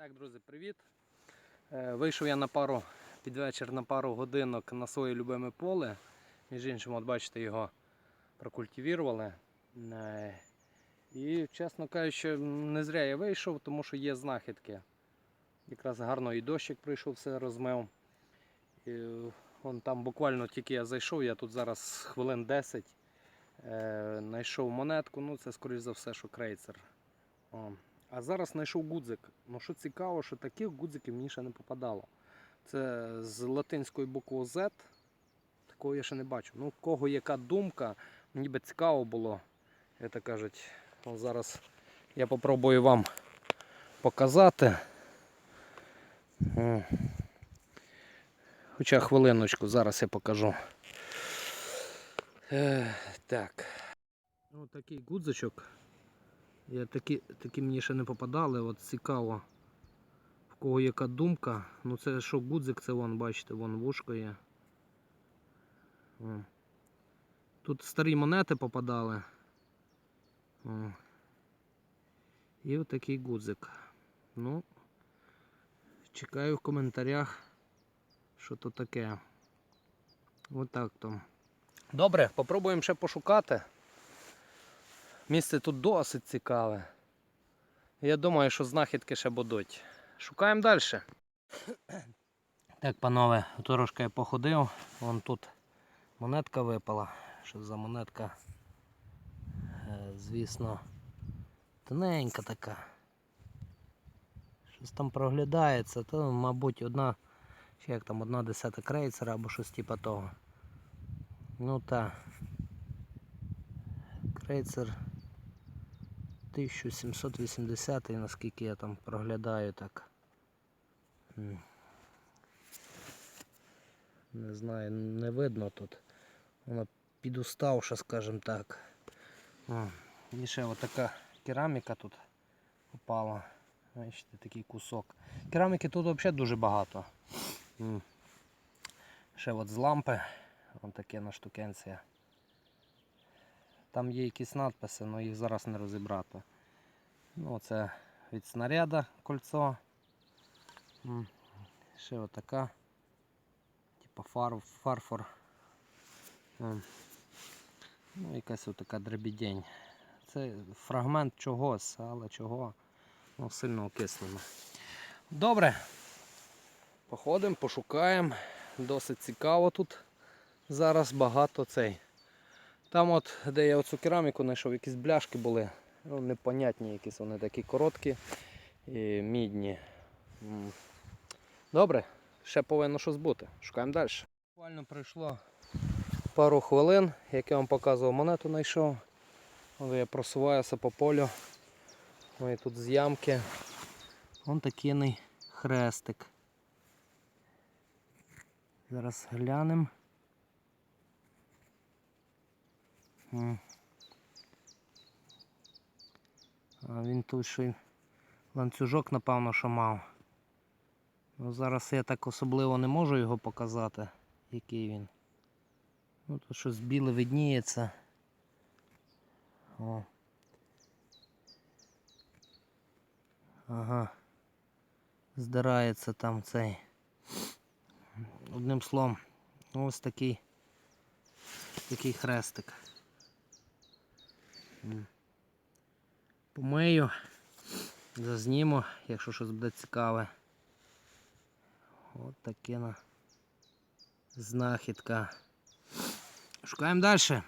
Так, друзі, привіт. Е, Вийшов я на пару під вечір на пару годинок на своє любиме поле. Між іншим, от бачите, його прокультивірували. Е, І, чесно кажучи, не зря я вийшов, тому що є знахідки. Якраз гарно і дощик прийшов, все розмив. І, вон там буквально тільки я зайшов, я тут зараз хвилин 10 е, знайшов монетку. Ну, це, скоріш за все, що крейцер. О. А зараз знайшов гудзик. Ну що цікаво, що таких гудзиків мені ще не попадало. Це з латинською буквою Z. Такого я ще не бачу. Ну, кого яка думка, мені би цікаво було. Як кажуть, От зараз я попробую вам показати. Хоча хвилиночку, зараз я покажу. Е, так. Ось такий гудзичок. Я такі, такі мені ще не попадали, от цікаво. В кого яка думка. Ну це що гудзик, це вон, бачите, вон вушко є. О. Тут старі монети попадали. О. І отакий гудзик. Ну, чекаю в коментарях, що то таке. Отак то. Добре, попробуємо ще пошукати. Місце тут досить цікаве. Я думаю, що знахідки ще будуть. Шукаємо далі. Так, панове, трошки я походив. Вон тут монетка випала. Що за монетка? Е, Звісно, тоненька така. Щось там проглядається, то, мабуть, одна, чи як там, одна десята крейцера або щось типа того. Ну та. Крейцер 1780, наскільки я там проглядаю так. Не знаю, не видно тут. Вона підуставша, скажімо так. І ще отака кераміка тут попала. Бачите, такий кусок. Кераміки тут взагалі дуже багато. Ще от з лампи. Ось таке на штукенція. Там є якісь надписи, але їх зараз не розібрати. Ну, це від снаряда кольцо. Ще отака. Типа фар, фарфор. М. Ну, якась отака дребідень. Це фрагмент чогось, але чого ну, сильно окислено. Добре. Походимо, пошукаємо. Досить цікаво тут. Зараз багато цей. Там от, де я оцю кераміку знайшов, якісь бляшки були. Ну, непонятні якісь вони такі короткі і мідні. Добре, ще повинно щось бути. Шукаємо далі. Буквально пройшло пару хвилин, як я вам показував, монету знайшов. От я просуваюся по полю. Ну тут з ямки. Вон такий хрестик. Зараз глянемо. А він тут ще ланцюжок, напевно, що мав. Ну, зараз я так особливо не можу його показати, який він. Ну, тут щось біле видніється. О. Ага. Здирається там цей. Одним словом, ось такий такий хрестик. Помию, зазніму, якщо щось буде цікаве. От таке на знахідка. Шукаємо далі.